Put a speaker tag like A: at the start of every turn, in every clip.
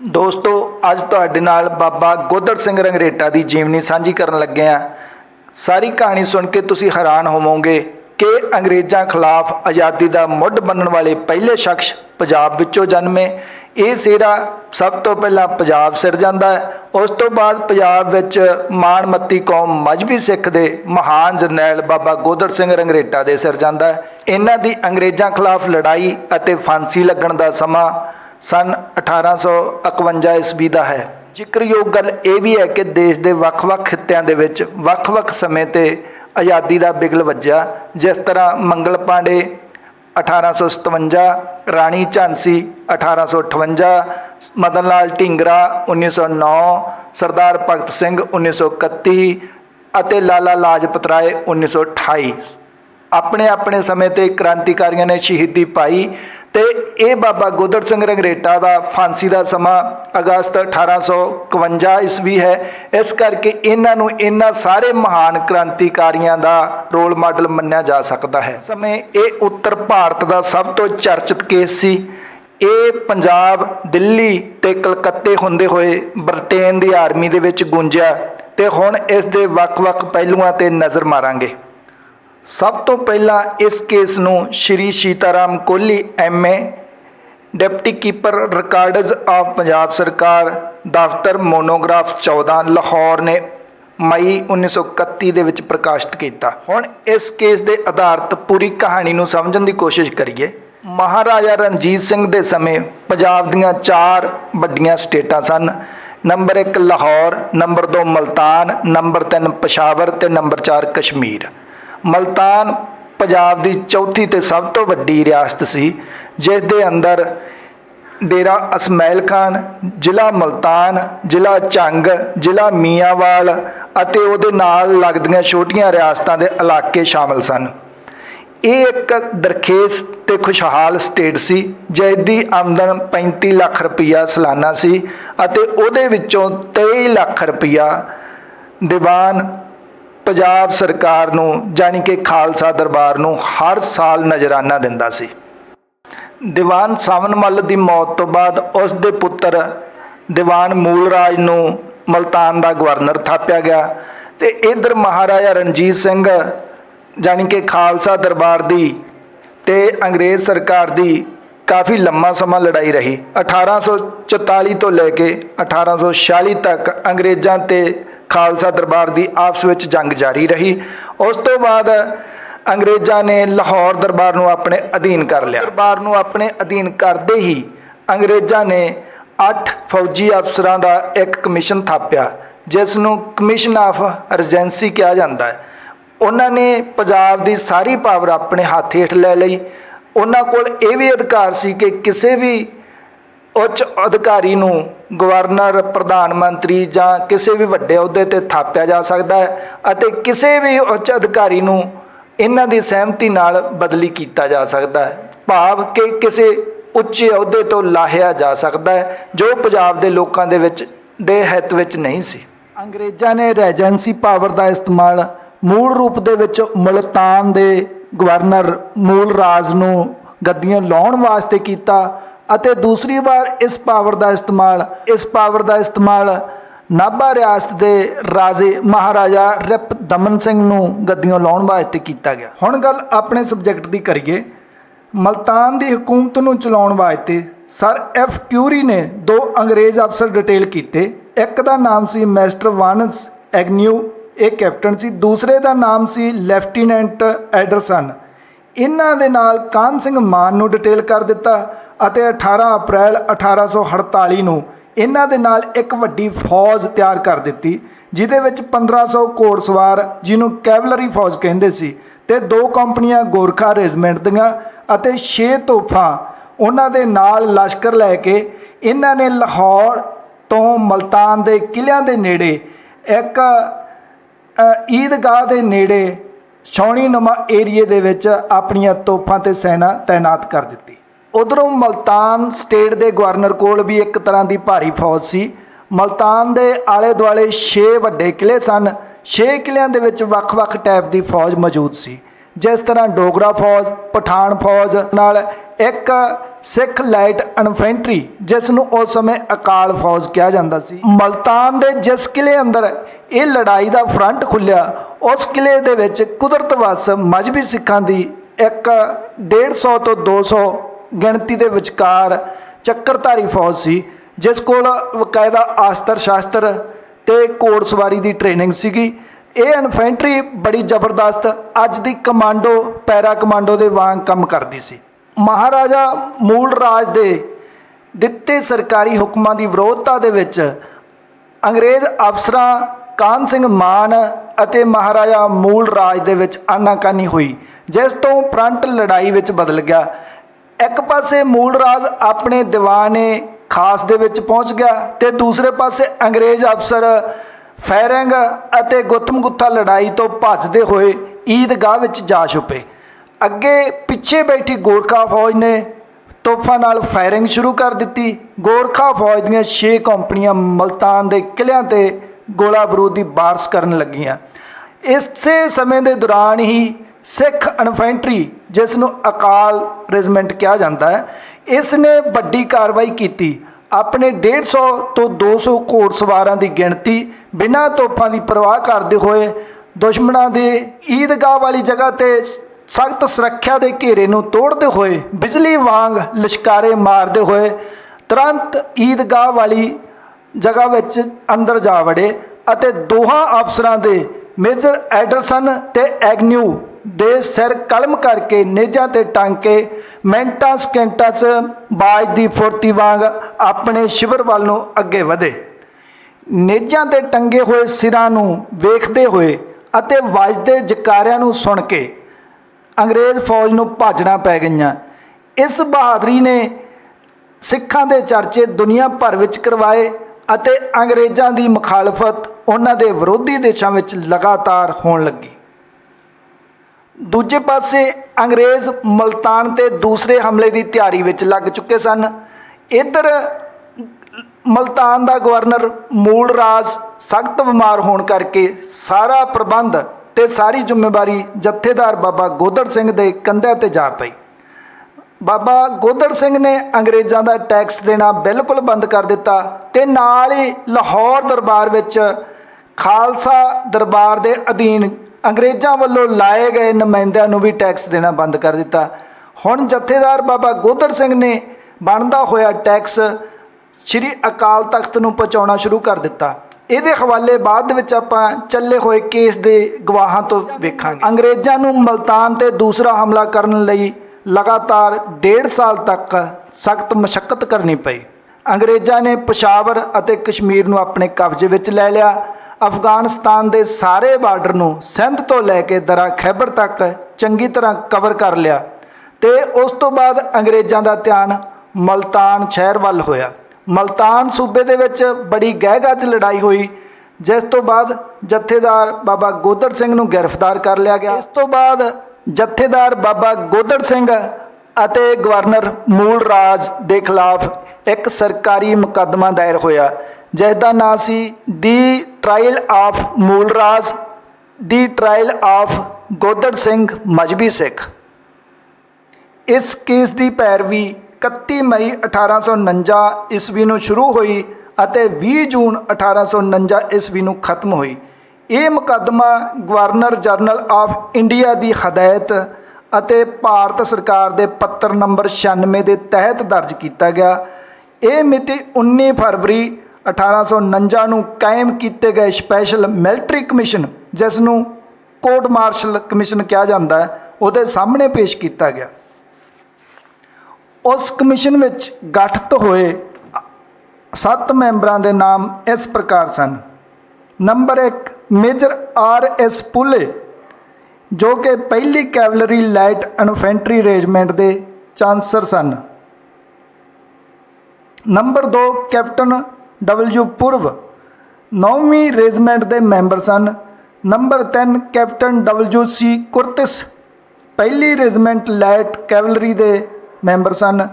A: ਦੋਸਤੋ, ਅੱਜ ਤੁਹਾਡੇ ਨਾਲ ਬਾਬਾ ਗੋਦਰ ਸਿੰਘ ਰੰਗਰੇਟਾ ਦੀ ਜੀਵਨੀ ਸਾਂਝੀ ਕਰਨ ਲੱਗੇ ਆ ਸਾਰੀ ਕਹਾਣੀ ਸੁਣ ਕੇ ਤੁਸੀਂ ਹੈਰਾਨ ਹੋਵੋਗੇ ਕਿ ਅੰਗਰੇਜ਼ਾਂ ਖਿਲਾਫ ਆਜ਼ਾਦੀ ਦਾ ਮੁੱਢ ਬੰਨਣ ਵਾਲੇ ਪਹਿਲੇ ਸ਼ਖਸ ਪੰਜਾਬ ਵਿੱਚੋਂ ਜਨਮੇ। ਇਹ ਸਿਹਰਾ ਸਭ ਤੋਂ ਪਹਿਲਾਂ ਪੰਜਾਬ ਸਿਰ ਜਾਂਦਾ ਹੈ। ਉਸ ਤੋਂ ਬਾਅਦ ਪੰਜਾਬ ਵਿੱਚ ਮਾਣਮੱਤੀ ਕੌਮ ਮਜਬੀ ਸਿੱਖ ਦੇ ਮਹਾਨ ਜਰਨੈਲ ਬਾਬਾ ਗੋਦਰ ਸਿੰਘ ਰੰਗਰੇਟਾ ਦੇ ਸਿਰ ਜਾਂਦਾ ਹੈ। ਇਹਨਾਂ ਦੀ ਅੰਗਰੇਜ਼ਾਂ ਖਿਲਾਫ ਲੜਾਈ ਅਤੇ ਫਾਂਸੀ ਲੱਗਣ ਦਾ ਸਮਾਂ ਸਨ 1851 ਈਸਵੀ ਦਾ ਹੈ। ਜ਼ਿਕਰਯੋਗ ਗੱਲ ਇਹ ਵੀ ਹੈ ਕਿ ਦੇਸ਼ ਦੇ ਵੱਖ-ਵੱਖ ਖਿੱਤਿਆਂ ਦੇ ਵਿੱਚ ਵੱਖ-ਵੱਖ ਸਮੇਂ ਤੇ ਆਜ਼ਾਦੀ ਦਾ ਬਿਗਲ ਵੱਜਿਆ, ਜਿਸ ਤਰ੍ਹਾਂ ਮੰਗਲ ਪਾਂਡੇ 1857 ਰਾਣੀ ਝਾਂਸੀ 1858 ਮਦਨ ਲਾਲ ਢੀਂਗਰਾ 1909 ਸਰਦਾਰ ਭਗਤ ਸਿੰਘ 1931 ਅਤੇ ਲਾਲਾ ਲਾਜਪਤ ਰਾਏ 1928 ਆਪਣੇ ਆਪਣੇ ਸਮੇਂ ਤੇ ਕ੍ਰਾਂਤੀਕਾਰੀਆਂ ਨੇ ਸ਼ਹੀਦੀ ਪਾਈ ਤੇ ਇਹ ਬਾਬਾ ਗੋਦੜ ਸਿੰਘ ਰੰਗਰੇਟਾ ਦਾ ਫਾਂਸੀ ਦਾ ਸਮਾਂ ਅਗਸਤ 1851 ਈਸਵੀ ਹੈ। ਇਸ ਕਰਕੇ ਇਹਨਾਂ ਨੂੰ ਇਹਨਾਂ ਸਾਰੇ ਮਹਾਨ ਕ੍ਰਾਂਤੀਕਾਰੀਆਂ ਦਾ ਰੋਲ ਮਾਡਲ ਮੰਨਿਆ ਜਾ ਸਕਦਾ ਹੈ। ਸਮੇਂ ਇਹ ਉੱਤਰ ਭਾਰਤ ਦਾ ਸਭ ਤੋਂ ਚਰਚਿਤ ਕੇਸ ਸੀ। ਇਹ ਪੰਜਾਬ, ਦਿੱਲੀ ਤੇ ਕਲਕੱਤੇ ਹੁੰਦੇ ਹੋਏ ਬ੍ਰਿਟੇਨ ਦੀ ਆਰਮੀ ਦੇ ਵਿੱਚ ਗੂੰਜਿਆ ਤੇ ਹੁਣ ਇਸ ਦੇ ਵੱਖ-ਵੱਖ ਪਹਿਲੂਆਂ ਤੇ ਨਜ਼ਰ ਮਾਰਾਂਗੇ। ਸਭ ਤੋਂ ਪਹਿਲਾਂ ਇਸ ਕੇਸ ਨੂੰ Shri Sitaram Kohli MA deputy keeper records of Punjab ਸਰਕਾਰ, ਦਫ਼ਤਰ ਮੋਨੋਗ੍ਰਾਫ 14 ਲਾਹੌਰ ਨੇ ਮਈ 1931 ਦੇ ਵਿੱਚ ਪ੍ਰਕਾਸ਼ਿਤ ਕੀਤਾ। ਹੁਣ ਇਸ ਕੇਸ ਦੇ ਆਧਾਰਿਤ ਪੂਰੀ ਕਹਾਣੀ ਨੂੰ ਸਮਝਣ ਦੀ ਕੋਸ਼ਿਸ਼ ਕਰੀਏ। ਮਹਾਰਾਜਾ ਰਣਜੀਤ ਸਿੰਘ ਦੇ ਸਮੇਂ ਪੰਜਾਬ ਦੀਆਂ ਚਾਰ ਵੱਡੀਆਂ ਸਟੇਟਾਂ ਸਨ। Number 1 Lahore, number 2 Multan, number 3 Peshawar ਤੇ ਨੰਬਰ 4 ਕਸ਼ਮੀਰ। ਮਲਤਾਨ ਪੰਜਾਬ ਦੀ ਚੌਥੀ ਤੇ ਸਭ ਤੋਂ ਵੱਡੀ ਰਿਆਸਤ ਸੀ, ਜਿਸ ਦੇ ਅੰਦਰ ਡੇਰਾ ਅਸਮੈਲ ਖਾਨ, ਜ਼ਿਲ੍ਹਾ ਮਲਤਾਨ, ਜ਼ਿਲ੍ਹਾ ਚੰਗ ਜ਼ਿਲ੍ਹਾ ਮੀਆਂਵਾਲ ਅਤੇ ਉਹਦੇ ਨਾਲ ਲੱਗਦੀਆਂ ਛੋਟੀਆਂ ਰਿਆਸਤਾਂ ਦੇ ਇਲਾਕੇ ਸ਼ਾਮਲ ਸਨ। ਇਹ ਇੱਕ ਦਰਖੇਸ ਤੇ ਖੁਸ਼ਹਾਲ ਸਟੇਟ ਸੀ ਜਿਸ ਦੀ ਆਮਦਨ 35 ਲੱਖ ਰੁਪਈਆ ਸਾਲਾਨਾ ਸੀ ਅਤੇ ਉਹਦੇ ਵਿੱਚੋਂ 23 ਲੱਖ ਰੁਪਈਆ ਦੀਵਾਨ ਪੰਜਾਬ ਸਰਕਾਰ ਨੂੰ ਜਾਣੀ ਕਿ ਖਾਲਸਾ ਦਰਬਾਰ ਨੂੰ ਹਰ ਸਾਲ ਨਜ਼ਰਾਨਾ ਦਿੰਦਾ ਸੀ। ਦੀਵਾਨ ਸਾਵਨਮੱਲ ਦੀ ਮੌਤ ਤੋਂ ਬਾਅਦ ਉਸ ਦੇ ਪੁੱਤਰ ਦੀਵਾਨ ਮੂਲਰਾਜ ਨੂੰ ਮਲਤਾਨ ਦਾ ਗਵਰਨਰ ਥਾਪਿਆ ਗਿਆ ਤੇ ਇਧਰ ਮਹਾਰਾਜਾ ਰਣਜੀਤ ਸਿੰਘ, ਜਾਣੀ ਕਿ ਖਾਲਸਾ ਦਰਬਾਰ ਦੀ ਤੇ ਅੰਗਰੇਜ਼ ਸਰਕਾਰ ਦੀ ਕਾਫੀ ਲੰਮਾ ਸਮਾਂ ਲੜਾਈ ਰਹੀ। 1844 ਤੋਂ ਲੈ ਕੇ 1846 ਤੱਕ ਅੰਗਰੇਜ਼ਾਂ ਤੇ ਖਾਲਸਾ ਦਰਬਾਰ ਦੀ ਆਪਸ ਵਿੱਚ ਜੰਗ ਜਾਰੀ ਰਹੀ। ਉਸ ਤੋਂ ਬਾਅਦ ਅੰਗਰੇਜ਼ਾਂ ਨੇ ਲਾਹੌਰ ਦਰਬਾਰ ਨੂੰ ਆਪਣੇ ਅਧੀਨ ਕਰ ਲਿਆ। ਦਰਬਾਰ ਨੂੰ ਆਪਣੇ ਅਧੀਨ ਕਰਦੇ ਹੀ ਅੰਗਰੇਜ਼ਾਂ ਨੇ 8 ਫੌਜੀ ਅਫਸਰਾਂ ਦਾ ਇੱਕ ਕਮਿਸ਼ਨ ਥਾਪਿਆ, ਜਿਸ ਨੂੰ ਕਮਿਸ਼ਨ ਆਫ ਰਜੈਂਸੀ ਕਿਹਾ ਜਾਂਦਾ ਹੈ। ਉਹਨਾਂ ਨੇ ਪੰਜਾਬ ਦੀ ਸਾਰੀ ਪਾਵਰ ਆਪਣੇ ਹੱਥ ਹੇਠ ਲੈ ਲਈ। ਉਹਨਾਂ ਕੋਲ ਇਹ ਵੀ ਅਧਿਕਾਰ ਸੀ ਕਿ ਕਿਸੇ ਵੀ ਉੱਚ ਅਧਿਕਾਰੀ ਨੂੰ ਗਵਰਨਰ, ਪ੍ਰਧਾਨ ਮੰਤਰੀ ਜਾਂ ਕਿਸੇ ਵੀ ਵੱਡੇ ਅਹੁਦੇ ਤੇ ਥਾਪਿਆ ਜਾ ਸਕਦਾ ਹੈ ਅਤੇ ਕਿਸੇ ਵੀ ਉੱਚ ਅਧਿਕਾਰੀ ਨੂੰ ਇਹਨਾਂ ਦੀ ਸਹਿਮਤੀ ਨਾਲ ਬਦਲੀ ਕੀਤਾ ਜਾ ਸਕਦਾ ਹੈ। ਭਾਵ ਕਿ ਕਿਸੇ ਉੱਚੇ ਅਹੁਦੇ ਤੋਂ ਲਾਹਿਆ ਜਾ ਸਕਦਾ ਹੈ, ਜੋ ਪੰਜਾਬ ਦੇ ਲੋਕਾਂ ਦੇ ਵਿੱਚ, ਦੇ ਹਿੱਤ ਵਿੱਚ ਨਹੀਂ ਸੀ। ਅੰਗਰੇਜ਼ਾਂ ਨੇ ਰੈਜੈਂਸੀ ਪਾਵਰ ਦਾ ਇਸਤੇਮਾਲ ਮੂਲ ਰੂਪ ਦੇ ਵਿੱਚ ਮੁਲਤਾਨ ਦੇ ਗਵਰਨਰ ਮੂਲ ਰਾਜ ਨੂੰ ਗੱਦੀਆਂ ਲਾਉਣ ਵਾਸਤੇ ਕੀਤਾ ਅਤੇ ਦੂਸਰੀ ਵਾਰ ਇਸ ਪਾਵਰ ਦਾ ਇਸਤੇਮਾਲ, ਇਸ ਪਾਵਰ ਦਾ ਇਸਤੇਮਾਲ ਨਾਭਾ ਰਿਆਸਤ ਦੇ ਰਾਜੇ ਮਹਾਰਾਜਾ ਰਿਪ ਦਮਨ ਸਿੰਘ ਨੂੰ ਗੱਦੀਆਂ ਲਾਉਣ ਵਾਸਤੇ ਕੀਤਾ ਗਿਆ। ਹੁਣ ਗੱਲ ਆਪਣੇ ਸਬਜੈਕਟ ਦੀ ਕਰੀਏ। ਮਲਤਾਨ ਦੀ ਹਕੂਮਤ ਨੂੰ ਚਲਾਉਣ ਵਾਸਤੇ ਸਰ ਐਫ ਕਿਊਰੀ ਨੇ ਦੋ ਅੰਗਰੇਜ਼ ਅਫਸਰ ਡਿਟੇਲ ਕੀਤੇ। ਇੱਕ ਦਾ ਨਾਮ ਸੀ ਮੈਸਟਰ ਵਾਨਸ ਐਗਨਿਊ ਇਹ ਕੈਪਟਨ ਸੀ। ਦੂਸਰੇ ਦਾ ਨਾਮ ਸੀ ਲੈਫਟੀਨੈਂਟ ਐਡਰਸਨ। ਇਹਨਾਂ ਦੇ ਨਾਲ ਕਾਨ ਸਿੰਘ ਮਾਨ ਨੂੰ ਡਿਟੇਲ ਕਰ ਦਿੱਤਾ ਅਤੇ 18 ਅਪ੍ਰੈਲ 1848 ਨੂੰ ਇਹਨਾਂ ਦੇ ਨਾਲ ਇੱਕ ਵੱਡੀ ਫੌਜ ਤਿਆਰ ਕਰ ਦਿੱਤੀ, ਜਿਹਦੇ ਵਿੱਚ 1500 ਘੋੜਸਵਾਰ, ਜਿਹਨੂੰ ਕੈਵਲਰੀ ਫੌਜ ਕਹਿੰਦੇ ਸੀ ਤੇ ਦੋ ਕੰਪਨੀਆਂ ਗੋਰਖਾ ਰੈਜੀਮੈਂਟ ਦੀਆਂ ਅਤੇ 6 ਤੋਪਾਂ ਉਹਨਾਂ ਦੇ ਨਾਲ ਲਸ਼ਕਰ ਲੈ ਕੇ ਇਹਨਾਂ ਨੇ ਲਾਹੌਰ ਤੋਂ ਮਲਤਾਨ ਦੇ ਕਿਲਿਆਂ ਦੇ ਨੇੜੇ ਇੱਕ ਈਦਗਾਹ ਦੇ ਨੇੜੇ ਛਾਉਣੀ ਨਮਾ ਏਰੀਏ ਦੇ ਵਿੱਚ ਆਪਣੀਆਂ ਤੋਪਾਂ ਤੇ ਸੈਨਾ ਤਾਇਨਾਤ ਕਰ ਦਿੱਤੀ। ਉਧਰੋਂ ਮਲਤਾਨ ਸਟੇਟ ਦੇ ਗਵਰਨਰ ਕੋਲ ਵੀ ਇੱਕ ਤਰ੍ਹਾਂ ਦੀ ਭਾਰੀ ਫੌਜ ਸੀ। ਮਲਤਾਨ ਦੇ ਆਲੇ ਦੁਆਲੇ 6 ਵੱਡੇ ਕਿਲੇ ਸਨ। 6 ਕਿਲਿਆਂ ਦੇ ਵਿੱਚ ਵੱਖ-ਵੱਖ ਟਾਈਪ ਦੀ ਫੌਜ ਮੌਜੂਦ ਸੀ। ਜਿਸ ਤਰ੍ਹਾਂ ਡੋਗਰਾ ਫੌਜ, ਪਠਾਨ ਫੌਜ ਨਾਲ ਇੱਕ ਸਿੱਖ ਲਾਈਟ ਇਨਫੈਂਟਰੀ, ਜਿਸ ਨੂੰ ਉਸ ਸਮੇਂ ਅਕਾਲ ਫੌਜ ਕਿਹਾ ਜਾਂਦਾ ਸੀ। ਮਲਤਾਨ ਦੇ ਜਿਸ ਕਿਲੇ ਅੰਦਰ ਇਹ ਲੜਾਈ ਦਾ ਫਰੰਟ ਖੁੱਲਿਆ ਉਸ ਕਿਲੇ ਦੇ ਵਿੱਚ ਕੁਦਰਤ ਵਸ ਮਜਬੀ ਸਿੱਖਾਂ ਦੀ ਇੱਕ 150 ਤੋਂ 200 ਗਿਣਤੀ ਦੇ ਵਿਚਕਾਰ ਚੱਕਰਧਾਰੀ ਫੌਜ ਸੀ, ਜਿਸ ਕੋਲ ਵਕਾਇਦਾ ਆਸਤਰ ਸ਼ਾਸਤਰ ਤੇ ਘੋੜਸਵਾਰੀ ਦੀ ਟ੍ਰੇਨਿੰਗ ਸੀਗੀ। ਇਹ ਇਨਫੈਂਟਰੀ ਬੜੀ ਜ਼ਬਰਦਸਤ ਅੱਜ ਦੀ ਕਮਾਂਡੋ, ਪੈਰਾ ਕਮਾਂਡੋ ਦੇ ਵਾਂਗ ਕੰਮ ਕਰਦੀ ਸੀ। ਮਹਾਰਾਜਾ ਮੂਲ ਰਾਜ ਦੇ ਦਿੱਤੇ ਸਰਕਾਰੀ ਹੁਕਮਾਂ ਦੀ ਵਿਰੋਧਤਾ ਦੇ ਵਿੱਚ ਅੰਗਰੇਜ਼ ਅਫਸਰਾਂ ਕਾਨ ਸਿੰਘ ਮਾਨ ਅਤੇ ਮਹਾਰਾਜਾ ਮੂਲ ਰਾਜ ਦੇ ਵਿੱਚ ਆਨਾਕਾਨੀ ਹੋਈ, ਜਿਸ ਤੋਂ ਫਰੰਟ ਲੜਾਈ ਵਿੱਚ ਬਦਲ ਗਿਆ। ਇੱਕ ਪਾਸੇ ਮੂਲ ਰਾਜ ਆਪਣੇ ਦੀਵਾਨੇ ਖਾਸ ਦੇ ਵਿੱਚ ਪਹੁੰਚ ਗਿਆ ਤੇ ਦੂਸਰੇ ਪਾਸੇ ਅੰਗਰੇਜ਼ ਅਫਸਰ ਫੈਰਿੰਗ ਅਤੇ ਗੁੱਤਮ ਗੁੱਥਾ ਲੜਾਈ ਤੋਂ ਭੱਜਦੇ ਹੋਏ ਈਦਗਾਹ ਵਿੱਚ ਜਾ ਛੁਪੇ। ਅੱਗੇ ਪਿੱਛੇ ਬੈਠੀ ਗੋਰਖਾ ਫੌਜ ਨੇ ਤੋਪਾਂ ਨਾਲ ਫਾਇਰਿੰਗ ਸ਼ੁਰੂ ਕਰ ਦਿੱਤੀ। ਗੋਰਖਾ ਫੌਜ ਦੀਆਂ 6 ਕੰਪਨੀਆਂ ਮਲਤਾਨ ਦੇ ਕਿਲਿਆਂ ਤੇ ਗੋਲਾ ਬਰੂਦ ਦੀ ਬਾਰਸ ਕਰਨ ਲੱਗੀਆਂ। ਇਸੇ ਸਮੇਂ ਦੇ ਦੌਰਾਨ ਹੀ ਸਿੱਖ ਇਨਫੈਂਟਰੀ, ਜਿਸ ਨੂੰ ਅਕਾਲ ਰੈਜੀਮੈਂਟ ਕਿਹਾ ਜਾਂਦਾ ਹੈ, ਇਸ ਨੇ ਵੱਡੀ ਕਾਰਵਾਈ ਕੀਤੀ। ਆਪਣੇ 150 ਤੋਂ 200 ਘੋੜਸਵਾਰਾਂ ਦੀ ਗਿਣਤੀ, ਬਿਨਾਂ ਤੋਪਾਂ ਦੀ ਪਰਵਾਹ ਕਰਦੇ ਹੋਏ ਦੁਸ਼ਮਣਾਂ ਦੇ ਈਦਗਾਹ ਵਾਲੀ ਜਗ੍ਹਾ ਤੇ ਸਖਤ ਸੁਰੱਖਿਆ ਦੇ ਘੇਰੇ ਨੂੰ ਤੋੜਦੇ ਹੋਏ, ਬਿਜਲੀ ਵਾਂਗ ਲਿਸ਼ਕਾਰੇ ਮਾਰਦੇ ਹੋਏ ਤੁਰੰਤ ਈਦਗਾਹ ਵਾਲੀ ਜਗ੍ਹਾ ਵਿੱਚ ਅੰਦਰ ਜਾ ਵੜੇ ਅਤੇ ਦੋਹਾਂ ਅਫਸਰਾਂ ਦੇ ਮੇਜਰ ਐਡਰਸਨ ਤੇ ਐਗਨਿਊ ਦੇ ਸਿਰ ਕਲਮ ਕਰਕੇ ਨੇਜਾਂ ਤੇ ਟੰਗ ਕੇ ਮਿੰਟਾਂ ਸਕਿੰਟਾਂ 'ਚ ਬਾਜ ਦੀ ਫੁਰਤੀ ਵਾਂਗ ਆਪਣੇ ਸ਼ਿਵਰ ਵੱਲ ਨੂੰ ਅੱਗੇ ਵਧੇ। ਨੇਜਾਂ ਤੇ ਟੰਗੇ ਹੋਏ ਸਿਰਾਂ ਨੂੰ ਵੇਖਦੇ ਹੋਏ ਅਤੇ ਵੱਜਦੇ ਜਕਾਰਿਆਂ ਨੂੰ ਸੁਣ ਕੇ ਅੰਗਰੇਜ਼ ਫੌਜ ਨੂੰ ਭਾਜਣਾ ਪੈ ਗਈਆਂ। ਇਸ ਬਹਾਦਰੀ ਨੇ ਸਿੱਖਾਂ ਦੇ ਚਰਚੇ ਦੁਨੀਆ ਭਰ ਵਿੱਚ ਕਰਵਾਏ ਅਤੇ ਅੰਗਰੇਜ਼ਾਂ ਦੀ ਮੁਖਾਲਫਤ ਉਹਨਾਂ ਦੇ ਵਿਰੋਧੀ ਦੇਸ਼ਾਂ ਵਿੱਚ ਲਗਾਤਾਰ ਹੋਣ ਲੱਗੀ। ਦੂਜੇ ਪਾਸੇ ਅੰਗਰੇਜ਼ ਮਲਤਾਨ ਤੇ ਦੂਸਰੇ ਹਮਲੇ ਦੀ ਤਿਆਰੀ ਵਿੱਚ ਲੱਗ ਚੁੱਕੇ ਸਨ। ਇੱਧਰ ਮਲਤਾਨ ਦਾ ਗਵਰਨਰ ਮੂਲ ਰਾਜ ਸਖਤ ਬਿਮਾਰ ਹੋਣ ਕਰਕੇ ਸਾਰਾ ਪ੍ਰਬੰਧ ਤੇ ਸਾਰੀ ਜ਼ਿੰਮੇਵਾਰੀ ਜਥੇਦਾਰ ਬਾਬਾ ਗੋਦੜ ਸਿੰਘ ਦੇ ਕੰਧਿਆਂ ਤੇ ਜਾ ਪਈ। ਬਾਬਾ ਗੋਦੜ ਸਿੰਘ ਨੇ ਅੰਗਰੇਜ਼ਾਂ ਦਾ ਟੈਕਸ ਦੇਣਾ ਬਿਲਕੁਲ ਬੰਦ ਕਰ ਦਿੱਤਾ ਤੇ ਨਾਲ ਹੀ ਲਾਹੌਰ ਦਰਬਾਰ ਵਿੱਚ ਖਾਲਸਾ ਦਰਬਾਰ ਦੇ ਅਧੀਨ ਅੰਗਰੇਜ਼ਾਂ ਵੱਲੋਂ ਲਾਏ ਗਏ ਨੁਮਾਇੰਦਿਆਂ ਨੂੰ ਵੀ ਟੈਕਸ ਦੇਣਾ ਬੰਦ ਕਰ ਦਿੱਤਾ। ਹੁਣ ਜਥੇਦਾਰ ਬਾਬਾ ਗੋਦੜ ਸਿੰਘ ਨੇ ਬਣਦਾ ਹੋਇਆ ਟੈਕਸ ਸ੍ਰੀ ਅਕਾਲ ਤਖਤ ਨੂੰ ਪਹੁੰਚਾਉਣਾ ਸ਼ੁਰੂ ਕਰ ਦਿੱਤਾ। ਇਹਦੇ ਹਵਾਲੇ ਬਾਅਦ ਵਿੱਚ ਆਪਾਂ ਚੱਲੇ ਹੋਏ ਕੇਸ ਦੇ ਗਵਾਹਾਂ ਤੋਂ ਵੇਖਾਂਗੇ। ਅੰਗਰੇਜ਼ਾਂ ਨੂੰ ਮਲਤਾਨ ਤੇ ਦੂਸਰਾ ਹਮਲਾ ਕਰਨ ਲਈ ਲਗਾਤਾਰ ਡੇਢ ਸਾਲ ਤੱਕ ਸਖਤ ਮਸ਼ੱਕਤ ਕਰਨੀ ਪਈ। ਅੰਗਰੇਜ਼ਾਂ ਨੇ ਪਸ਼ਾਵਰ ਅਤੇ ਕਸ਼ਮੀਰ ਨੂੰ ਆਪਣੇ ਕਬਜ਼ੇ ਵਿੱਚ ਲੈ ਲਿਆ। ਅਫਗਾਨਿਸਤਾਨ ਦੇ ਸਾਰੇ ਬਾਰਡਰ ਨੂੰ ਸਿੰਧ ਤੋਂ ਲੈ ਕੇ ਦਰਾ ਖੈਬਰ ਤੱਕ ਚੰਗੀ ਤਰ੍ਹਾਂ ਕਵਰ ਕਰ ਲਿਆ ਤੇ ਉਸ ਤੋਂ ਬਾਅਦ ਅੰਗਰੇਜ਼ਾਂ ਦਾ ਧਿਆਨ ਮਲਤਾਨ ਸ਼ਹਿਰ ਵੱਲ ਹੋਇਆ। ਮਲਤਾਨ ਸੂਬੇ ਦੇ ਵਿੱਚ ਬੜੀ ਗਹਿਗੱਜ ਲੜਾਈ ਹੋਈ, ਜਿਸ ਤੋਂ ਬਾਅਦ ਜਥੇਦਾਰ ਬਾਬਾ ਗੋਦੜ ਸਿੰਘ ਨੂੰ ਗ੍ਰਿਫਤਾਰ ਕਰ ਲਿਆ ਗਿਆ। ਇਸ ਤੋਂ ਬਾਅਦ ਜਥੇਦਾਰ ਬਾਬਾ ਗੋਦੜ ਸਿੰਘ ਅਤੇ ਗਵਰਨਰ ਮੂਲ ਰਾਜ ਦੇ ਖਿਲਾਫ ਇੱਕ ਸਰਕਾਰੀ ਮੁਕੱਦਮਾ ਦਾਇਰ ਹੋਇਆ, ਜਿਸ ਦਾ ਨਾਂ ਸੀ ਦੀ trial of Mool Raj the trial of Godar Singh Mazhabi Sikh. ਇਸ ਕੇਸ ਦੀ ਪੈਰਵੀ 31 ਮਈ 1849 ਈਸਵੀ ਨੂੰ ਸ਼ੁਰੂ ਹੋਈ ਅਤੇ 20 ਜੂਨ 1849 ਈਸਵੀ ਨੂੰ ਖਤਮ ਹੋਈ। ਇਹ ਮੁਕੱਦਮਾ ਗਵਰਨਰ ਜਨਰਲ ਆਫ ਇੰਡੀਆ ਦੀ ਹਦਾਇਤ ਅਤੇ ਭਾਰਤ ਸਰਕਾਰ ਦੇ ਪੱਤਰ ਨੰਬਰ 96 ਦੇ ਤਹਿਤ ਦਰਜ ਕੀਤਾ ਗਿਆ। ਇਹ ਮਿਤੀ 19 ਫਰਵਰੀ 1849 ਨੂੰ ਕਾਇਮ ਕੀਤੇ ਗਏ ਸਪੈਸ਼ਲ ਮਿਲਟਰੀ ਕਮਿਸ਼ਨ, ਜਿਸ ਨੂੰ ਕੋਰਟ ਮਾਰਸ਼ਲ ਕਮਿਸ਼ਨ ਕਿਹਾ ਜਾਂਦਾ ਹੈ, ਉਹਦੇ ਸਾਹਮਣੇ ਪੇਸ਼ ਕੀਤਾ ਗਿਆ। ਉਸ ਕਮਿਸ਼ਨ ਵਿੱਚ ਗਠਿਤ ਹੋਏ ਸੱਤ ਮੈਂਬਰਾਂ ਦੇ ਨਾਮ ਇਸ ਪ੍ਰਕਾਰ ਸਨ। ਨੰਬਰ 1 ਮੇਜਰ ਆਰ ਐਸ ਪੁਲੇ, ਜੋ ਕਿ ਪਹਿਲੀ ਕੈਵਲਰੀ ਲਾਈਟ ਇਨਫੈਂਟਰੀ ਰੈਜੀਮੈਂਟ ਦੇ ਚਾਂਸਰ ਸਨ। ਨੰਬਰ 2 ਕੈਪਟਨ ਡਬਲਯੂ ਪੁਰਵ 9ਵੀਂ ਰੈਜੀਮੈਂਟ ਦੇ ਮੈਂਬਰ ਸਨ। Number 3 captain W C Curtis, ਪਹਿਲੀ ਰੈਜੀਮੈਂਟ ਲਾਈਟ ਕੈਵਲਰੀ ਦੇ ਮੈਂਬਰ ਸਨ।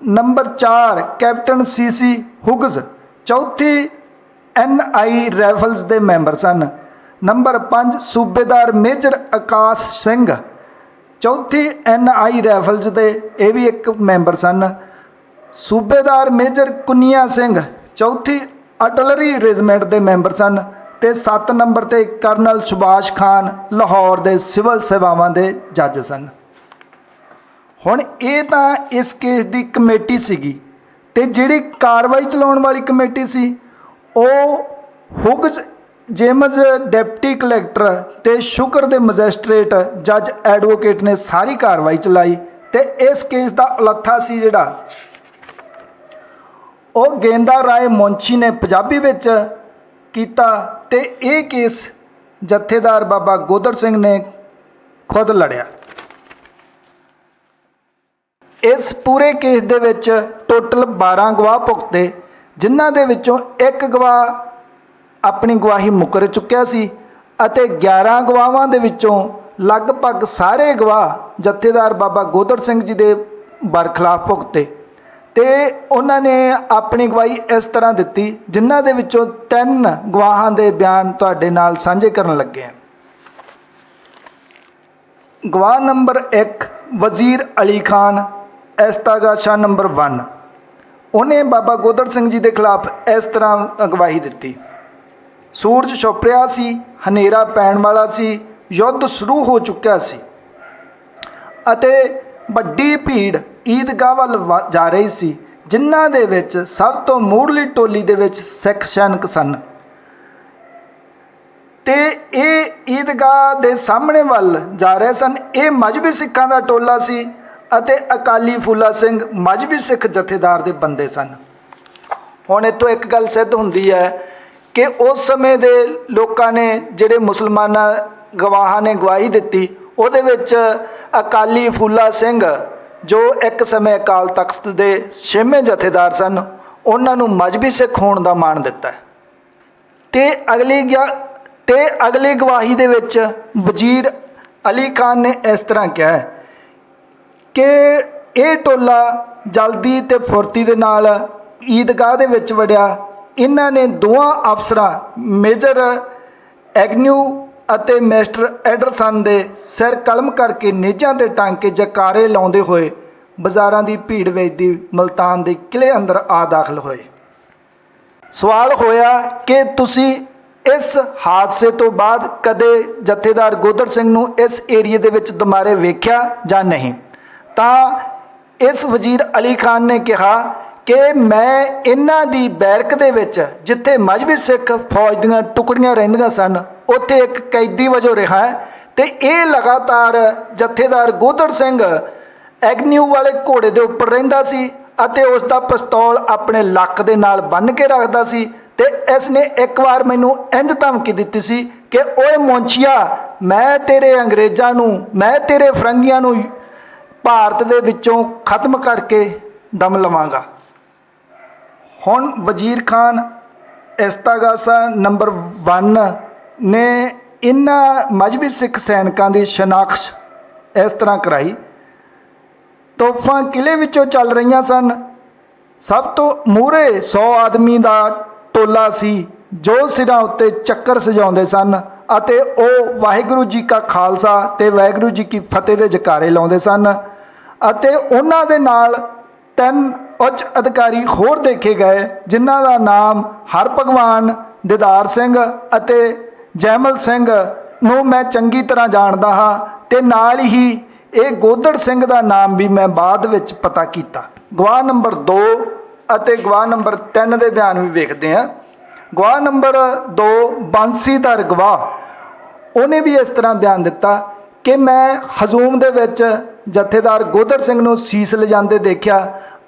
A: Number 4 captain C C Hughes. ਚੌਥੀ, ਐਨ ਆਈ ਰਾਈਫਲਸ ਦੇ ਮੈਂਬਰ ਸਨ। ਨੰਬਰ 5 ਸੂਬੇਦਾਰ ਮੇਜਰ ਆਕਾਸ਼ ਸਿੰਘ। ਚੌਥੀ, ਐਨ ਆਈ ਰਾਈਫਲਸ ਦੇ ਇਹ ਵੀ ਇੱਕ ਮੈਂਬਰ ਸਨ। ਸੂਬੇਦਾਰ ਮੇਜਰ ਕੁਨੀਆ ਸਿੰਘ। ਚੌਥੀ, ਅਟਲਰੀ ਰੈਜੀਮੈਂਟ ਦੇ ਮੈਂਬਰ ਸਨ ਤੇ 7 ਨੰਬਰ ਤੇ ਕਰਨਲ ਸੁਭਾਸ਼ ਖਾਨ, ਲਾਹੌਰ ਦੇ ਸਿਵਲ ਸੇਵਾਵਾਂ ਦੇ ਜੱਜ ਸਨ। ਹੁਣ ਇਹ ਤਾਂ ਇਸ ਕੇਸ ਦੀ ਕਮੇਟੀ ਸੀਗੀ ਤੇ ਜਿਹੜੀ ਕਾਰਵਾਈ ਚਲਾਉਣ ਵਾਲੀ ਕਮੇਟੀ ਸੀ, ਉਹ ਹੁਗਜ ਜੇਮਜ਼ ਡਿਪਟੀ ਕਲੈਕਟਰ ਤੇ ਸ਼ੁਕਰ ਦੇ ਮੈਜਿਸਟ੍ਰੇਟ ਜੱਜ ਐਡਵੋਕੇਟ ਨੇ ਸਾਰੀ ਕਾਰਵਾਈ ਚਲਾਈ ਤੇ ਇਸ ਕੇਸ ਦਾ ਉਲੱਥਾ ਸੀ ਜਿਹੜਾ। ਉਹ ਗੇਂਦਾ ਰਾਏ ਮੁੰਚੀ ਨੇ ਪੰਜਾਬੀ ਵਿੱਚ ਕੀਤਾ ਤੇ ਇਹ ਕੇਸ ਜਥੇਦਾਰ ਬਾਬਾ ਗੋਦਰ ਸਿੰਘ ਨੇ ਖੁਦ ਲੜਿਆ। ਇਸ ਪੂਰੇ ਕੇਸ ਦੇ ਵਿੱਚ ਟੋਟਲ 12 ਗਵਾਹ ਭੁਗਤੇ, ਜਿਨ੍ਹਾਂ ਦੇ ਵਿੱਚੋਂ ਇੱਕ ਗਵਾਹ ਆਪਣੀ ਗਵਾਹੀ ਮੁਕਰ ਚੁੱਕਿਆ ਸੀ ਅਤੇ 11 ਗਵਾਹਾਂ ਦੇ ਵਿੱਚੋਂ ਲਗਭਗ ਸਾਰੇ ਗਵਾਹ ਜਥੇਦਾਰ ਬਾਬਾ ਗੋਦਰ ਸਿੰਘ ਜੀ ਦੇ ਬਰਖਲਾਫ ਭੁਗਤੇ। ਤੇ ਉਹਨਾਂ ਨੇ ਆਪਣੀ ਗਵਾਹੀ ਇਸ ਤਰ੍ਹਾਂ ਦਿੱਤੀ, ਜਿਨ੍ਹਾਂ ਦੇ ਵਿੱਚੋਂ ਤਿੰਨ ਗਵਾਹਾਂ ਦੇ ਬਿਆਨ ਤੁਹਾਡੇ ਨਾਲ ਸਾਂਝੇ ਕਰਨ ਲੱਗੇ ਹਾਂ। ਗਵਾਹ ਨੰਬਰ 1 ਵਜ਼ੀਰ ਅਲੀ ਖਾਨ। ਐਸਤਾਗਾ ਸ਼ਾਹ ਨੰਬਰ 1 ਉਹਨੇ ਬਾਬਾ ਗੋਦਰ ਸਿੰਘ ਜੀ ਦੇ ਖਿਲਾਫ ਇਸ ਤਰ੍ਹਾਂ ਗਵਾਹੀ ਦਿੱਤੀ। ਸੂਰਜ ਛੁਪ ਰਿਹਾ ਸੀ, ਹਨੇਰਾ ਪੈਣ ਵਾਲਾ ਸੀ, ਯੁੱਧ ਸ਼ੁਰੂ ਹੋ ਚੁੱਕਿਆ ਸੀ। ਅਤੇ ਵੱਡੀ ਭੀੜ ਈਦਗਾਹ ਵੱਲ ਵਾ- ਜਾ ਰਹੀ ਸੀ, ਜਿਨ੍ਹਾਂ ਦੇ ਵਿੱਚ ਸਭ ਤੋਂ ਮੂਰਲੀ ਟੋਲੀ ਦੇ ਵਿੱਚ ਸਿੱਖ ਸੈਨਿਕ ਸਨ। ਤੇ ਇਹ ਈਦਗਾਹ ਦੇ ਸਾਹਮਣੇ ਵੱਲ ਜਾ ਰਹੇ ਸਨ। ਇਹ ਮਜਬੀ ਸਿੱਖਾਂ ਦਾ ਟੋਲਾ ਸੀ ਅਤੇ ਅਕਾਲੀ ਫੂਲਾ ਸਿੰਘ ਮਜਬੀ ਸਿੱਖ ਜਥੇਦਾਰ ਦੇ ਬੰਦੇ ਸਨ ਹੁਣ ਇੱਥੋਂ ਇੱਕ ਗੱਲ ਸਿੱਧ ਹੁੰਦੀ ਹੈ ਕਿ ਉਸ ਸਮੇਂ ਦੇ ਲੋਕਾਂ ਨੇ ਜਿਹੜੇ ਮੁਸਲਮਾਨਾਂ ਗਵਾਹਾਂ ਨੇ ਗਵਾਹੀ ਦਿੱਤੀ, ਉਹਦੇ ਵਿੱਚ ਅਕਾਲੀ ਫੂਲਾ ਸਿੰਘ ਜੋ ਇੱਕ ਸਮੇਂ ਅਕਾਲ ਤਖਤ ਦੇ ਛੇਵੇਂ ਜਥੇਦਾਰ ਸਨ, ਉਹਨਾਂ ਨੂੰ ਮਜਬੀ ਸਿੱਖ ਹੋਣ ਦਾ ਮਾਣ ਦਿੱਤਾ ਹੈ। ਤੇ ਅਗਲੀ ਗਿਆ, ਤੇ ਅਗਲੀ ਗਵਾਹੀ ਦੇ ਵਿੱਚ ਵਜ਼ੀਰ ਅਲੀ ਖਾਨ ਨੇ ਇਸ ਤਰ੍ਹਾਂ ਕਿਹਾ ਕਿ ਇਹ ਟੋਲਾ ਜਲਦੀ ਤੇ ਫੁਰਤੀ ਦੇ ਨਾਲ ਈਦਗਾਹ ਦੇ ਵਿੱਚ ਵੜਿਆ। ਇਹਨਾਂ ਨੇ ਦੋਵਾਂ ਅਫਸਰਾਂ, ਮੇਜਰ ਐਗਨਿਊ ਅਤੇ ਮਿਸਟਰ ਐਡਰਸਨ ਦੇ ਸਿਰ ਕਲਮ ਕਰਕੇ ਨੇਜਾਂ ਦੇ ਟਾਂਕੇ ਜਕਾਰੇ ਲਾਉਂਦੇ ਹੋਏ ਬਾਜ਼ਾਰਾਂ ਦੀ ਭੀੜ ਵਿੱਚ ਦੀ ਮਲਤਾਨ ਦੇ ਕਿਲੇ ਅੰਦਰ ਆ ਦਾਖਲ ਹੋਏ। ਸਵਾਲ ਹੋਇਆ ਕਿ ਤੁਸੀਂ ਇਸ ਹਾਦਸੇ ਤੋਂ ਬਾਅਦ ਕਦੇ ਜਥੇਦਾਰ ਗੋਦਰ ਸਿੰਘ ਨੂੰ ਇਸ ਏਰੀਏ ਦੇ ਵਿੱਚ ਦੁਬਾਰੇ ਵੇਖਿਆ ਜਾਂ ਨਹੀਂ? ਤਾਂ ਇਸ ਵਜ਼ੀਰ ਅਲੀ ਖਾਨ ਨੇ ਕਿਹਾ ਕਿ ਮੈਂ ਇਹਨਾਂ ਦੀ ਬੈਰਕ ਦੇ ਵਿੱਚ ਜਿੱਥੇ ਮਜਬੀ ਸਿੱਖ ਫੌਜ ਦੀਆਂ ਟੁਕੜੀਆਂ ਰਹਿੰਦੀਆਂ ਸਨ, ਉੱਥੇ ਇੱਕ ਕੈਦੀ ਵਜੋਂ ਰਿਹਾ ਤੇ ਇਹ ਲਗਾਤਾਰ ਜਥੇਦਾਰ ਗੋਦਰ ਸਿੰਘ ਐਗਨਿਊ ਵਾਲੇ ਘੋੜੇ ਦੇ ਉੱਪਰ ਰਹਿੰਦਾ ਸੀ ਅਤੇ ਉਸ ਦਾ ਪਿਸਤੌਲ ਆਪਣੇ ਲੱਕ ਦੇ ਨਾਲ ਬੰਨ੍ਹ ਕੇ ਰੱਖਦਾ ਸੀ ਤੇ ਇਸ ਨੇ ਇੱਕ ਵਾਰ ਮੈਨੂੰ ਇੰਜ ਧਮਕੀ ਦਿੱਤੀ ਸੀ ਕਿ, ਓਏ ਮੌਂਚੀਆ ਮੈਂ ਤੇਰੇ ਅੰਗਰੇਜ਼ਾਂ ਨੂੰ, ਮੈਂ ਤੇਰੇ ਫਰੰਗੀਆਂ ਨੂੰ ਭਾਰਤ ਦੇ ਵਿੱਚੋਂ ਖਤਮ ਕਰਕੇ ਦਮ ਲਵਾਂਗਾ। ਹੁਣ ਵਜ਼ੀਰ ਖਾਨ ਇਸਤਾਗਾਸਾ ਨੰਬਰ 1 ਨੇ ਇਹਨਾਂ ਮਜਬੀ ਸਿੱਖ ਸੈਨਿਕਾਂ ਦੀ ਸ਼ਨਾਖਸ਼ ਇਸ ਤਰ੍ਹਾਂ ਕਰਾਈ। ਤੋਪਾਂ ਕਿਲੇ ਵਿੱਚੋਂ ਚੱਲ ਰਹੀਆਂ ਸਨ। ਸਭ ਤੋਂ ਮੂਹਰੇ 100 ਆਦਮੀ ਦਾ ਟੋਲਾ ਸੀ, ਜੋ ਸਿਰਾਂ ਉੱਤੇ ਚੱਕਰ ਸਜਾਉਂਦੇ ਸਨ ਅਤੇ ਉਹ ਵਾਹਿਗੁਰੂ ਜੀ ਕਾ ਖਾਲਸਾ ਤੇ ਵਾਹਿਗੁਰੂ ਜੀ ਕੀ ਫਤਿਹ ਦੇ ਜਕਾਰੇ ਲਾਉਂਦੇ ਸਨ। ਅਤੇ ਉਹਨਾਂ ਦੇ ਨਾਲ ਤਿੰਨ ਉੱਚ ਅਧਿਕਾਰੀ ਹੋਰ ਦੇਖੇ ਗਏ, ਜਿਨ੍ਹਾਂ ਦਾ ਨਾਮ ਹਰ ਭਗਵਾਨ, ਦਿਦਾਰ ਸਿੰਘ ਅਤੇ ਜੈਮਲ ਸਿੰਘ ਨੂੰ ਮੈਂ ਚੰਗੀ ਤਰ੍ਹਾਂ ਜਾਣਦਾ ਹਾਂ ਤੇ ਨਾਲ ਹੀ ਇਹ ਗੋਦੜ ਸਿੰਘ ਦਾ ਨਾਮ ਵੀ ਮੈਂ ਬਾਅਦ ਵਿੱਚ ਪਤਾ ਕੀਤਾ। ਗਵਾਹ ਨੰਬਰ 2 ਅਤੇ ਗਵਾਹ ਨੰਬਰ 3 ਦੇ ਬਿਆਨ ਵੀ ਵੇਖਦੇ ਹਾਂ। ਗਵਾਹ ਨੰਬਰ 2 ਬੰਸੀਧਰ ਗਵਾਹ ਉਹਨੇ ਵੀ ਇਸ ਤਰ੍ਹਾਂ ਬਿਆਨ ਦਿੱਤਾ ਕਿ ਮੈਂ ਹਜ਼ੂਮ ਦੇ ਵਿੱਚ ਜਥੇਦਾਰ ਗੋਦਰ ਸਿੰਘ ਨੂੰ ਸੀਸ ਲਿਜਾਂਦੇ ਦੇਖਿਆ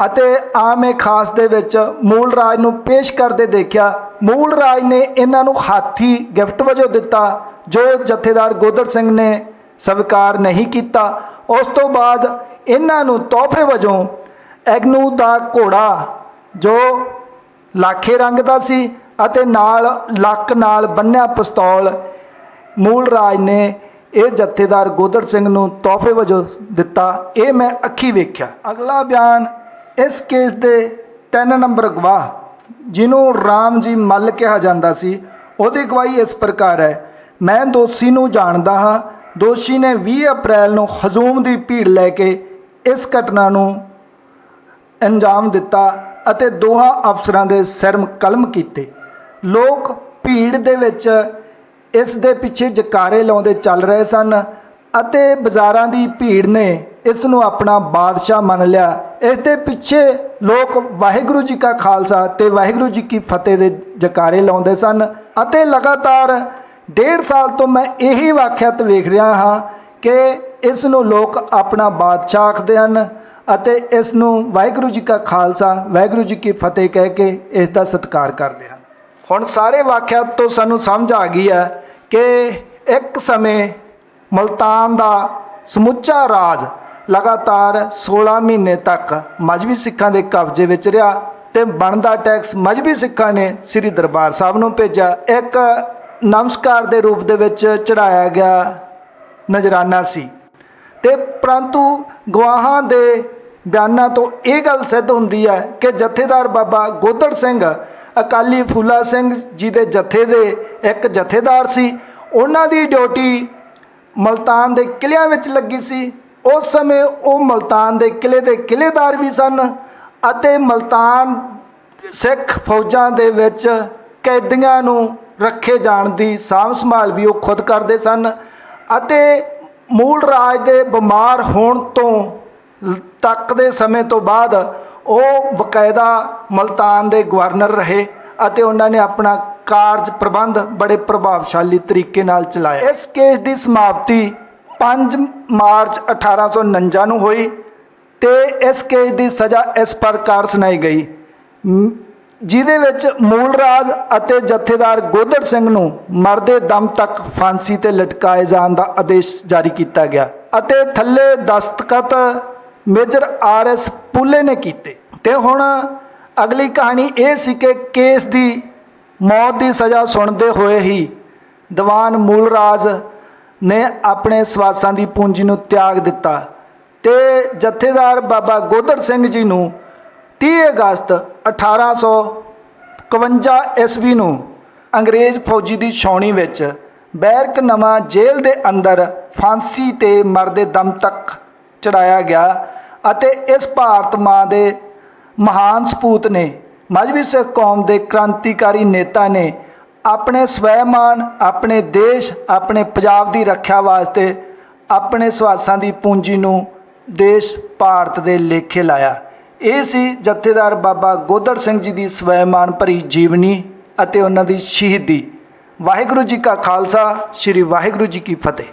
A: ਅਤੇ ਆਮੇ ਖਾਸ ਦੇ ਵਿੱਚ ਮੂਲ ਰਾਜ ਨੂੰ ਪੇਸ਼ ਕਰਦੇ ਦੇਖਿਆ। ਮੂਲ ਰਾਜ ਨੇ ਇਹਨਾਂ ਨੂੰ ਹਾਥੀ ਗਿਫਟ ਵਜੋਂ ਦਿੱਤਾ, ਜੋ ਜਥੇਦਾਰ ਗੋਦਰ ਸਿੰਘ ਨੇ ਸਵੀਕਾਰ ਨਹੀਂ ਕੀਤਾ। ਉਸ ਤੋਂ ਬਾਅਦ ਇਹਨਾਂ ਨੂੰ ਤੋਹਫੇ ਵਜੋਂ ਐਗਨੂ ਦਾ ਘੋੜਾ, ਜੋ ਲਾਖੇ ਰੰਗ ਦਾ ਸੀ ਅਤੇ ਨਾਲ ਲੱਕ ਨਾਲ ਬੰਨਿਆ ਪਿਸਤੌਲ ਮੂਲ ਰਾਜ ਨੇ ਇਹ ਜਥੇਦਾਰ ਗੋਦਰ ਸਿੰਘ ਨੂੰ ਤੋਹਫੇ ਵਜੋਂ ਦਿੱਤਾ, ਇਹ ਮੈਂ ਅੱਖੀ ਵੇਖਿਆ। ਅਗਲਾ ਬਿਆਨ, ਇਸ ਕੇਸ ਦੇ 3 ਨੰਬਰ ਗਵਾਹ, ਜਿਹਨੂੰ ਰਾਮ ਜੀ ਮੱਲ ਕਿਹਾ ਜਾਂਦਾ ਸੀ, ਉਹਦੀ ਗਵਾਹੀ ਇਸ ਪ੍ਰਕਾਰ ਹੈ। ਮੈਂ ਦੋਸ਼ੀ ਨੂੰ ਜਾਣਦਾ ਹਾਂ, ਦੋਸ਼ੀ ਨੇ 20 ਅਪ੍ਰੈਲ ਨੂੰ ਹਜੂਮ ਦੀ ਭੀੜ ਲੈ ਕੇ ਇਸ ਘਟਨਾ ਨੂੰ ਅੰਜਾਮ ਦਿੱਤਾ ਅਤੇ ਦੋਹਾਂ ਅਫਸਰਾਂ ਦੇ ਸਿਰ ਕਲਮ ਕੀਤੇ। ਲੋਕ ਭੀੜ ਦੇ ਵਿੱਚ ਇਸ ਦੇ ਪਿੱਛੇ ਜਕਾਰੇ ਲਾਉਂਦੇ ਚੱਲ ਰਹੇ ਸਨ ਅਤੇ ਬਾਜ਼ਾਰਾਂ ਦੀ ਭੀੜ ਨੇ ਇਸ ਨੂੰ ਆਪਣਾ ਬਾਦਸ਼ਾਹ ਮੰਨ ਲਿਆ। ਇਸ ਦੇ ਪਿੱਛੇ ਲੋਕ ਵਾਹਿਗੁਰੂ ਜੀ ਕਾ ਖਾਲਸਾ ਤੇ ਵਾਹਿਗੁਰੂ ਜੀ ਕੀ ਫਤਿਹ ਦੇ ਜਕਾਰੇ ਲਾਉਂਦੇ ਸਨ ਅਤੇ ਲਗਾਤਾਰ ਡੇਢ ਸਾਲ ਤੋਂ ਮੈਂ ਇਹੀ ਵਾਕਿਆਤ ਵੇਖ ਰਿਹਾ ਹਾਂ ਕਿ ਇਸ ਨੂੰ ਲੋਕ ਆਪਣਾ ਬਾਦਸ਼ਾਹ ਆਖਦੇ ਹਨ ਅਤੇ ਇਸ ਨੂੰ ਵਾਹਿਗੁਰੂ ਜੀ ਕਾ ਖਾਲਸਾ, ਵਾਹਿਗੁਰੂ ਜੀ ਕੀ ਫਤਿਹ ਕਹਿ ਕੇ ਇਸ ਦਾ ਸਤਿਕਾਰ ਕਰਦੇ ਹਨ। ਹੁਣ ਸਾਰੇ ਵਾਕਿਆ ਤੋਂ ਸਾਨੂੰ ਸਮਝ ਆ ਗਈ ਹੈ ਕਿ ਇੱਕ ਸਮੇਂ ਮਲਤਾਨ ਦਾ ਸਮੁੱਚਾ ਰਾਜ ਲਗਾਤਾਰ 16 ਮਹੀਨੇ ਤੱਕ ਮਜਬੀ ਸਿੱਖਾਂ ਦੇ ਕਬਜ਼ੇ ਵਿੱਚ ਰਿਹਾ ਤੇ ਬਣਦਾ ਟੈਕਸ ਮਜਬੀ ਸਿੱਖਾਂ ਨੇ ਸ੍ਰੀ ਦਰਬਾਰ ਸਾਹਿਬ ਨੂੰ ਭੇਜਿਆ। ਇੱਕ ਨਮਸਕਾਰ ਦੇ ਰੂਪ ਦੇ ਵਿੱਚ ਚੜਾਇਆ ਗਿਆ ਨਜ਼ਰਾਨਾ ਸੀ। ਤੇ ਪਰੰਤੂ ਗਵਾਹਾਂ ਦੇ ਬਿਆਨਾਂ ਤੋਂ ਇਹ ਗੱਲ ਸਿੱਧ ਹੁੰਦੀ ਹੈ ਕਿ ਜਥੇਦਾਰ ਬਾਬਾ ਗੋਦੜ ਸਿੰਘ ਅਕਾਲੀ ਫੂਲਾ ਸਿੰਘ ਜੀ ਦੇ ਜਥੇ ਦੇ ਇੱਕ ਜਥੇਦਾਰ ਸੀ। ਉਹਨਾਂ ਦੀ ਡਿਊਟੀ ਮਲਤਾਨ ਦੇ ਕਿਲਿਆਂ ਵਿੱਚ ਲੱਗੀ ਸੀ। ਉਸ ਸਮੇਂ ਉਹ ਮਲਤਾਨ ਦੇ ਕਿਲੇ ਦੇ ਕਿਲੇਦਾਰ ਵੀ ਸਨ ਅਤੇ ਮਲਤਾਨ ਸਿੱਖ ਫੌਜਾਂ ਦੇ ਵਿੱਚ ਕੈਦੀਆਂ ਨੂੰ ਰੱਖੇ ਜਾਣ ਦੀ ਸਾਂਭ ਸੰਭਾਲ ਵੀ ਉਹ ਖੁਦ ਕਰਦੇ ਸਨ ਅਤੇ ਮੂਲ ਰਾਜ ਦੇ ਬਿਮਾਰ ਹੋਣ ਤੋਂ ਤੱਕ ਦੇ ਸਮੇਂ ਤੋਂ ਬਾਅਦ ਉਹ ਬਕਾਇਦਾ ਮਲਤਾਨ ਦੇ ਗਵਰਨਰ ਰਹੇ ਅਤੇ ਉਹਨਾਂ ਨੇ ਆਪਣਾ ਕਾਰਜ ਪ੍ਰਬੰਧ ਬੜੇ ਪ੍ਰਭਾਵਸ਼ਾਲੀ ਤਰੀਕੇ ਨਾਲ ਚਲਾਇਆ। ਇਸ ਕੇਸ ਦੀ ਸਮਾਪਤੀ 5 ਮਾਰਚ 1849 ਨੂੰ ਹੋਈ ਤੇ ਇਸ ਕੇਸ ਦੀ ਸਜ਼ਾ ਇਸ ਪ੍ਰਕਾਰ ਸੁਣਾਈ ਗਈ। ਜਿਹਦੇ ਵਿੱਚ ਮੂਲ ਰਾਜ ਅਤੇ ਜਥੇਦਾਰ ਗੋਦਰ ਸਿੰਘ ਨੂੰ ਮਰਦੇ ਦਮ ਤੱਕ ਫਾਂਸੀ ਤੇ ਲਟਕਾਏ ਜਾਣ ਦਾ ਆਦੇਸ਼ ਜਾਰੀ ਕੀਤਾ ਗਿਆ ਅਤੇ ਥੱਲੇ ਦਸਤਖਤ ਮੇਜਰ ਆਰ ਐਸ ਪੁੱਲੇ ਨੇ ਕੀਤੇ। ਤੇ ਹੁਣ ਅਗਲੀ ਕਹਾਣੀ ਇਹ ਸੀ ਕਿ ਕੇਸ ਦੀ ਮੌਤ ਦੀ ਸਜ਼ਾ ਸੁਣਦੇ ਹੋਏ ਹੀ ਦੀਵਾਨ ਮੂਲ ਰਾਜ ਨੇ ਆਪਣੇ ਸਵਾਸਾਂ ਦੀ ਪੂੰਜੀ ਨੂੰ ਤਿਆਗ ਦਿੱਤਾ ਤੇ ਜਥੇਦਾਰ ਬਾਬਾ ਗੋਦੜ ਸਿੰਘ ਜੀ ਨੂੰ 30 ਅਗਸਤ 1851 ਈਸਵੀ ਨੂੰ ਅੰਗਰੇਜ਼ ਫੌਜੀ ਦੀ ਛਾਉਣੀ ਵਿੱਚ ਬੈਰਕ ਨਵਾਂ ਜੇਲ੍ਹ ਦੇ ਅੰਦਰ ਫਾਂਸੀ ਤੇ ਮਰਦੇ ਦਮ ਤੱਕ ਚੜਾਇਆ ਗਿਆ ਅਤੇ ਇਸ ਭਾਰਤ ਮਾਂ ਦੇ ਮਹਾਨ ਸਪੂਤ ਨੇ ਮਜਬੀ ਸਿੱਖ ਕੌਮ ਦੇ ਕ੍ਰਾਂਤੀਕਾਰੀ ਨੇਤਾ ਨੇ, ਆਪਣੇ ਸਵੈਮਾਨ, ਆਪਣੇ ਦੇਸ਼, ਆਪਣੇ ਪੰਜਾਬ ਦੀ ਰੱਖਿਆ ਵਾਸਤੇ ਆਪਣੇ ਸਵਾਸਾਂ ਦੀ ਪੂੰਜੀ ਨੂੰ ਦੇਸ਼ ਭਾਰਤ ਦੇ ਲੇਖੇ ਲਾਇਆ। ਇਹ ਸੀ ਜਥੇਦਾਰ ਬਾਬਾ ਗੋਦੜ ਸਿੰਘ ਜੀ ਦੀ ਸਵੈਮਾਨ ਭਰੀ ਜੀਵਨੀ ਅਤੇ ਉਹਨਾਂ ਦੀ ਸ਼ਹੀਦੀ। ਵਾਹਿਗੁਰੂ ਜੀ ਕਾ ਖਾਲਸਾ, ਸ੍ਰੀ ਵਾਹਿਗੁਰੂ ਜੀ ਕੀ ਫਤਿਹ।